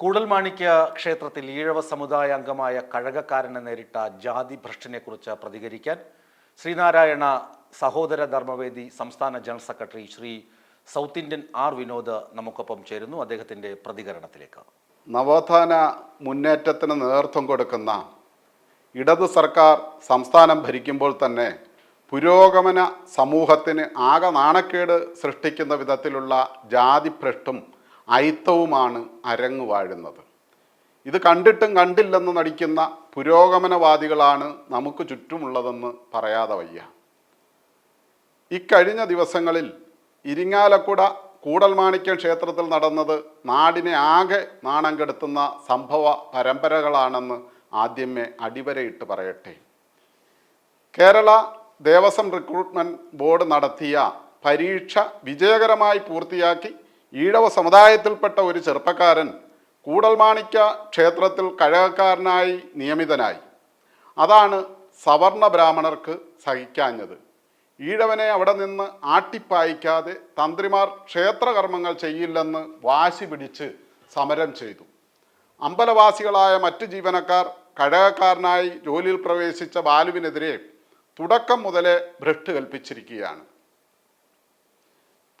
കൂടൽമാണിക്യ ക്ഷേത്രത്തിൽ ഈഴവ സമുദായ അംഗമായ കഴകക്കാരനെ നേരിട്ട ജാതി ഭ്രഷ്ടിനെക്കുറിച്ച് പ്രതികരിക്കാൻ ശ്രീനാരായണ സഹോദര ധർമ്മവേദി സംസ്ഥാന general secretary Shri South Indian R Vinod നമുക്കൊപ്പം ചേരുന്നു. അദ്ദേഹത്തിന്റെ പ്രതികരണത്തിലേക്ക്. നവോത്ഥാന മുന്നേറ്റത്തിന് നേതൃത്വം കൊടുക്കുന്ന ഇടത് സർക്കാർ സംസ്ഥാനം ഭരിക്കുമ്പോൾ തന്നെ പുരോഗമന സമൂഹത്തിന് ആകെ നാണക്കേട് സൃഷ്ടിക്കുന്ന വിധത്തിലുള്ള ജാതിഭ്രഷ്ടും അയിത്തവുമാണ് അരങ്ങു വാഴുന്നത്. ഇത് കണ്ടിട്ടും കണ്ടില്ലെന്ന് നടിക്കുന്ന പുരോഗമനവാദികളാണ് നമുക്ക് ചുറ്റുമുള്ളതെന്ന് പറയാതെ വയ്യ. ഇക്കഴിഞ്ഞ ദിവസങ്ങളിൽ ഇരിങ്ങാലക്കുട കൂടൽമാണിക്യം ക്ഷേത്രത്തിൽ നടന്നത് നാടിനെ ആകെ നാണം കെടുത്തുന്ന സംഭവ പരമ്പരകളാണെന്ന് ആദ്യമേ അടിവരയിട്ട് പറയട്ടെ. കേരള ദേവസ്വം റിക്രൂട്ട്മെന്റ് ബോർഡ് നടത്തിയ പരീക്ഷ വിജയകരമായി പൂർത്തിയാക്കി ഈഴവ സമുദായത്തിൽപ്പെട്ട ഒരു ചെറുപ്പക്കാരൻ കൂടൽമാണിക്യ ക്ഷേത്രത്തിൽ കഴകക്കാരനായി നിയമിതനായി. അതാണ് സവർണ ബ്രാഹ്മണർക്ക് സഹിക്കാഞ്ഞത്. ഈഴവനെ അവിടെ നിന്ന് ആട്ടിപ്പായിക്കാതെ തന്ത്രിമാർ ക്ഷേത്രകർമ്മങ്ങൾ ചെയ്യില്ലെന്ന് വാശി പിടിച്ച് സമരം ചെയ്തു. അമ്പലവാസികളായ മറ്റു ജീവനക്കാർ കഴകക്കാരനായി ജോലിയിൽ പ്രവേശിച്ച ബാലുവിനെതിരെ തുടക്കം മുതലേ ഭ്രഷ്ട് കൽപ്പിച്ചിരിക്കുകയാണ്.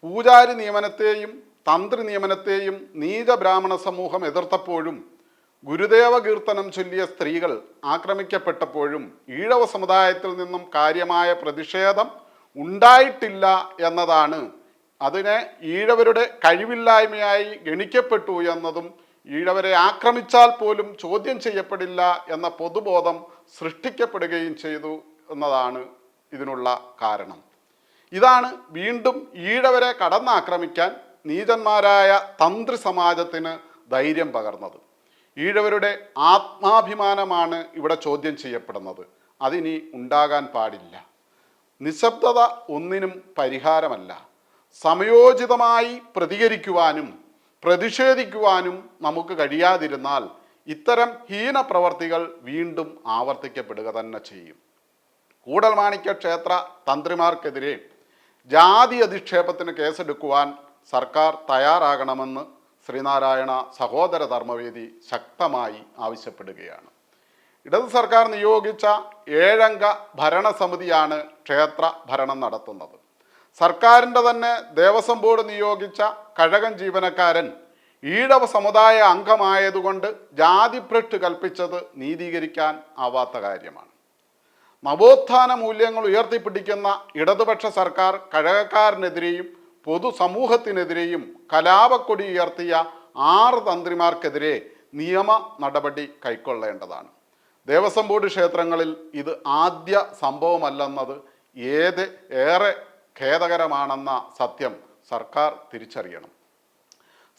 പൂജാരി നിയമനത്തെയും തന്ത്രി നിയമനത്തെയും നീച ബ്രാഹ്മണ സമൂഹം എതിർത്തപ്പോഴും ഗുരുദേവ കീർത്തനം ചൊല്ലിയ സ്ത്രീകൾ ആക്രമിക്കപ്പെട്ടപ്പോഴും ഈഴവ സമുദായത്തിൽ നിന്നും കാര്യമായ പ്രതിഷേധം ഉണ്ടായിട്ടില്ല എന്നതാണ്. അതിനെ ഈഴവരുടെ കഴിവില്ലായ്മയായി ഗണിക്കപ്പെട്ടു എന്നതും ഈഴവരെ ആക്രമിച്ചാൽ പോലും ചോദ്യം ചെയ്യപ്പെടില്ല എന്ന പൊതുബോധം സൃഷ്ടിക്കപ്പെടുകയും ചെയ്തു എന്നതാണ് ഇതിനുള്ള കാരണം. ഇതാണ് വീണ്ടും ഈഴവരെ കടന്നാക്രമിക്കാൻ നീചന്മാരായ തന്ത്രി സമാജത്തിന് ധൈര്യം പകർന്നത്. ഈഴവരുടെ ആത്മാഭിമാനമാണ് ഇവിടെ ചോദ്യം ചെയ്യപ്പെടുന്നത്. അതിനി ഉണ്ടാകാൻ പാടില്ല. നിശബ്ദത ഒന്നിനും പരിഹാരമല്ല. സമയോചിതമായി പ്രതികരിക്കുവാനും പ്രതിഷേധിക്കുവാനും നമുക്ക് കഴിയാതിരുന്നാൽ ഇത്തരം ഹീന പ്രവർത്തികൾ വീണ്ടും ആവർത്തിക്കപ്പെടുക തന്നെ ചെയ്യും. കൂടൽമാണിക്യ ക്ഷേത്ര തന്ത്രിമാർക്കെതിരെ ജാതി അധിക്ഷേപത്തിന് കേസെടുക്കുവാൻ സർക്കാർ തയ്യാറാകണമെന്ന് ശ്രീനാരായണ സഹോദര ധർമ്മവേദി ശക്തമായി ആവശ്യപ്പെടുകയാണ്. ഇടത് സർക്കാർ നിയോഗിച്ച ഏഴംഗ ഭരണസമിതിയാണ് ക്ഷേത്ര ഭരണം നടത്തുന്നത്. സർക്കാരിന്റെ തന്നെ ദേവസ്വം ബോർഡ് നിയോഗിച്ച കഴകൻ ജീവനക്കാരൻ ഈഴവ സമുദായ അംഗമായതുകൊണ്ട് ജാതിഭ്രഷ്ട് കൽപ്പിച്ചത് നീതീകരിക്കാൻ ആവാത്ത കാര്യമാണ്. നവോത്ഥാന മൂല്യങ്ങൾ ഉയർത്തിപ്പിടിക്കുന്ന ഇടതുപക്ഷ സർക്കാർ കഴകക്കാരനെതിരെയും പൊതുസമൂഹത്തിനെതിരെയും കലാപക്കൊടി ഉയർത്തിയ ആറ് തന്ത്രിമാർക്കെതിരെ നിയമ നടപടി കൈക്കൊള്ളേണ്ടതാണ്. ദേവസ്വം ബോർഡ് ക്ഷേത്രങ്ങളിൽ ഇത് ആദ്യ സംഭവമല്ലെന്നത് ഏത് ഏറെ ഖേദകരമാണെന്ന സത്യം സർക്കാർ തിരിച്ചറിയണം.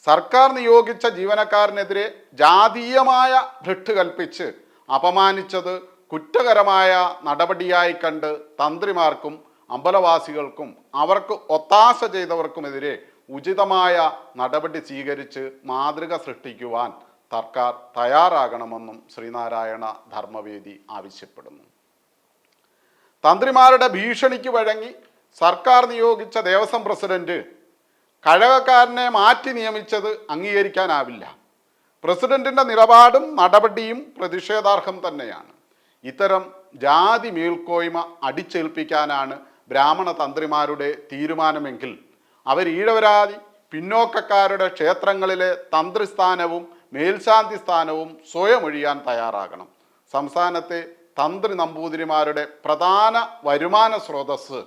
സർക്കാർ നിയോഗിച്ച ജീവനക്കാരനെതിരെ ജാതീയമായ ഭ്രഷ്ട് കൽപ്പിച്ച് അപമാനിച്ചത് കുറ്റകരമായ നടപടിയായി കണ്ട് തന്ത്രിമാർക്കും അമ്പലവാസികൾക്കും അവർക്ക് ഒത്താശ ചെയ്തവർക്കുമെതിരെ ഉചിതമായ നടപടി സ്വീകരിച്ച് മാതൃക സൃഷ്ടിക്കുവാൻ സർക്കാർ തയ്യാറാകണമെന്നും ശ്രീനാരായണ ധർമ്മവേദി ആവശ്യപ്പെടുന്നു. തന്ത്രിമാരുടെ ഭീഷണിക്ക് വഴങ്ങി സർക്കാർ നിയോഗിച്ച ദേവസ്വം പ്രസിഡന്റ് കഴകക്കാരനെ മാറ്റി നിയമിച്ചത് അംഗീകരിക്കാനാവില്ല. പ്രസിഡന്റിന്റെ നിലപാടും നടപടിയും പ്രതിഷേധാർഹം തന്നെയാണ്. ഇത്തരം ജാതി മേൽക്കോയ്മ അടിച്ചേൽപ്പിക്കാനാണ് ബ്രാഹ്മണ തന്ത്രിമാരുടെ തീരുമാനമെങ്കിൽ അവർ ഈഴവരാതി പിന്നോക്കക്കാരുടെ ക്ഷേത്രങ്ങളിലെ തന്ത്രിസ്ഥാനവും മേൽശാന്തി സ്ഥാനവും സ്വയം ഒഴിയാൻ തയ്യാറാകണം. സംസ്ഥാനത്തെ തന്ത്രി നമ്പൂതിരിമാരുടെ പ്രധാന വരുമാന സ്രോതസ്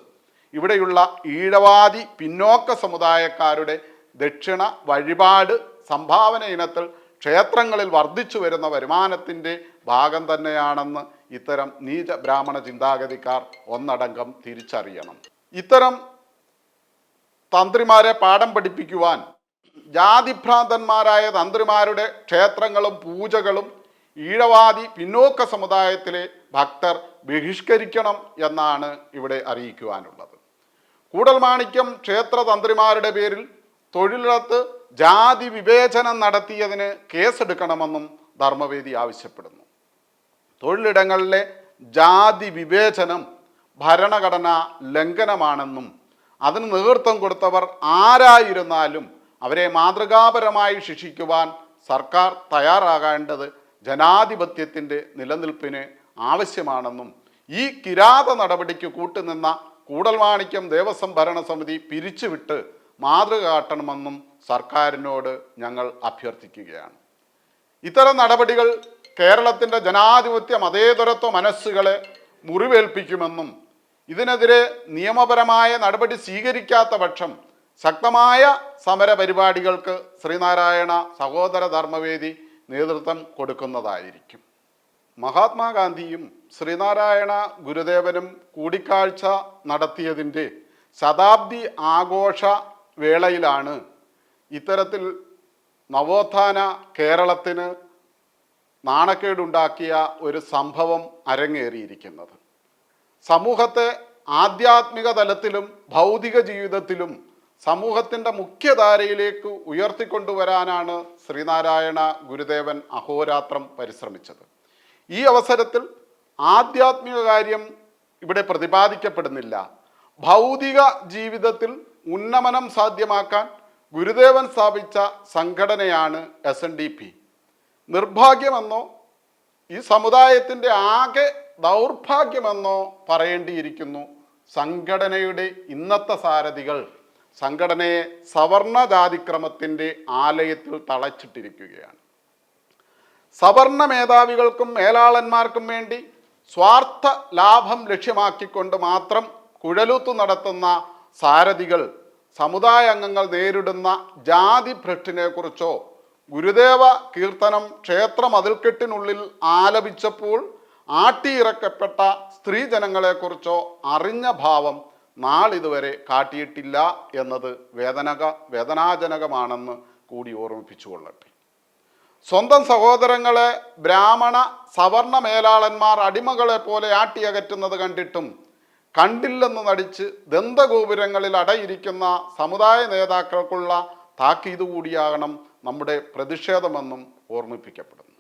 ഇവിടെയുള്ള ഈഴവാദി പിന്നോക്ക സമുദായക്കാരുടെ ദക്ഷിണ വഴിപാട് സംഭാവന ഇനത്തിൽ ക്ഷേത്രങ്ങളിൽ വർദ്ധിച്ചു വരുന്ന വരുമാനത്തിന്റെ ഭാഗം തന്നെയാണെന്ന് ഇത്തരം നീച ബ്രാഹ്മണ ചിന്താഗതിക്കാർ ഒന്നടങ്കം തിരിച്ചറിയണം. ഇത്തരം തന്ത്രിമാരെ പാഠം പഠിപ്പിക്കുവാൻ ജാതിഭ്രാന്തന്മാരായ തന്ത്രിമാരുടെ ക്ഷേത്രങ്ങളും പൂജകളും ഈഴവാദി പിന്നോക്ക സമുദായത്തിലെ ഭക്തർ ബഹിഷ്കരിക്കണം എന്നാണ് ഇവിടെ അറിയിക്കുവാനുള്ളത്. കൂടൽമാണിക്യം ക്ഷേത്ര തന്ത്രിമാരുടെ പേരിൽ തൊഴിലിടത്ത് ജാതി വിവേചനം നടത്തിയതിന് കേസെടുക്കണമെന്നും ധർമ്മവേദി ആവശ്യപ്പെടുന്നു. തൊഴിലിടങ്ങളിലെ ജാതി വിവേചനം ഭരണഘടന ലംഘനമാണെന്നും അതിന് നേതൃത്വം കൊടുത്തവർ ആരായിരുന്നാലും അവരെ മാതൃകാപരമായി ശിക്ഷിക്കുവാൻ സർക്കാർ തയ്യാറാകേണ്ടത് ജനാധിപത്യത്തിന്റെ നിലനിൽപ്പിന് ആവശ്യമാണെന്നും ഈ കിരാത നടപടിക്ക് കൂട്ടുനിന്ന കൂടൽമാണിക്യം ദേവസ്വം ഭരണസമിതി പിരിച്ചുവിട്ട് മാതൃക കാട്ടണമെന്നും സർക്കാരിനോട് ഞങ്ങൾ അഭ്യർത്ഥിക്കുകയാണ്. ഇത്തരം നടപടികൾ കേരളത്തിന്റെ ജനാധിപത്യ മതേതരത്വ മനസ്സുകളെ മുറിവേൽപ്പിക്കുമെന്നും ഇതിനെതിരെ നിയമപരമായ നടപടി സ്വീകരിക്കാത്ത പക്ഷം ശക്തമായ സമര പരിപാടികൾക്ക് ശ്രീനാരായണ സഹോദര ധർമ്മവേദി നേതൃത്വം കൊടുക്കുന്നതായിരിക്കും. മഹാത്മാഗാന്ധിയും ശ്രീനാരായണ ഗുരുദേവനും കൂടിക്കാഴ്ച നടത്തിയതിന്റെ ശതാബ്ദി ആഘോഷ വേളയിലാണ് ഇത്തരത്തിൽ നവോത്ഥാന കേരളത്തിന് നാണക്കേടുണ്ടാക്കിയ ഒരു സംഭവം അരങ്ങേറിയിരിക്കുന്നത്. സമൂഹത്തെ ആധ്യാത്മിക തലത്തിലും ഭൗതിക ജീവിതത്തിലും സമൂഹത്തിന്റെ മുഖ്യധാരയിലേക്ക് ഉയർത്തിക്കൊണ്ടുവരാനാണ് ശ്രീനാരായണ ഗുരുദേവൻ അഹോരാത്രം പരിശ്രമിച്ചത്. ഈ അവസരത്തിൽ ആധ്യാത്മിക കാര്യം ഇവിടെ പ്രതിപാദിക്കപ്പെടുന്നില്ല. ഭൗതിക ജീവിതത്തിൽ ഉന്നമനം സാധ്യമാക്കാൻ ഗുരുദേവൻ സ്ഥാപിച്ച സംഘടനയാണ് എസ് എൻ ഡി പി നിർഭാഗ്യമെന്നോ ഈ സമുദായത്തിന്റെ ആകെ ദൗർഭാഗ്യമെന്നോ പറയേണ്ടിയിരിക്കുന്നു സംഘടനയുടെ ഇന്നത്തെ സാരഥികൾ. സംഘടനയെ സവർണ ജാതിക്രമത്തിന്റെ ആലയത്തിൽ തളച്ചിട്ടിരിക്കുകയാണ്. സവർണ മേധാവികൾക്കും മേലാളന്മാർക്കും വേണ്ടി സ്വാർത്ഥ ലാഭം ലക്ഷ്യമാക്കിക്കൊണ്ട് മാത്രം കുഴലൂത്ത് നടത്തുന്ന സാരഥികൾ സമുദായ അംഗങ്ങൾ നേരിടുന്ന ജാതി ഭ്രഷ്ടിനെ കുറിച്ചോ ഗുരുദേവ കീർത്തനം ക്ഷേത്ര മതിൽക്കെട്ടിനുള്ളിൽ ആലപിച്ചപ്പോൾ ആട്ടിയിറക്കപ്പെട്ട സ്ത്രീജനങ്ങളെക്കുറിച്ചോ അറിഞ്ഞ ഭാവം നാളിതുവരെ കാട്ടിയിട്ടില്ല എന്നത് വേദനക വേദനാജനകമാണെന്ന് കൂടി ഓർമ്മിപ്പിച്ചു കൊള്ളട്ടെ സ്വന്തം സഹോദരങ്ങളെ ബ്രാഹ്മണ സവർണ മേലാളന്മാർ അടിമകളെ പോലെ ആട്ടിയകറ്റുന്നത് കണ്ടിട്ടും കണ്ടില്ലെന്ന് നടിച്ച് ദന്തഗോപുരങ്ങളിൽ അടയിരിക്കുന്ന സമുദായ നേതാക്കൾക്കുള്ള താക്കീത് കൂടിയാകണം നമ്മുടെ പ്രതിഷേധമെന്നും ഓർമ്മിപ്പിക്കപ്പെടുന്നു.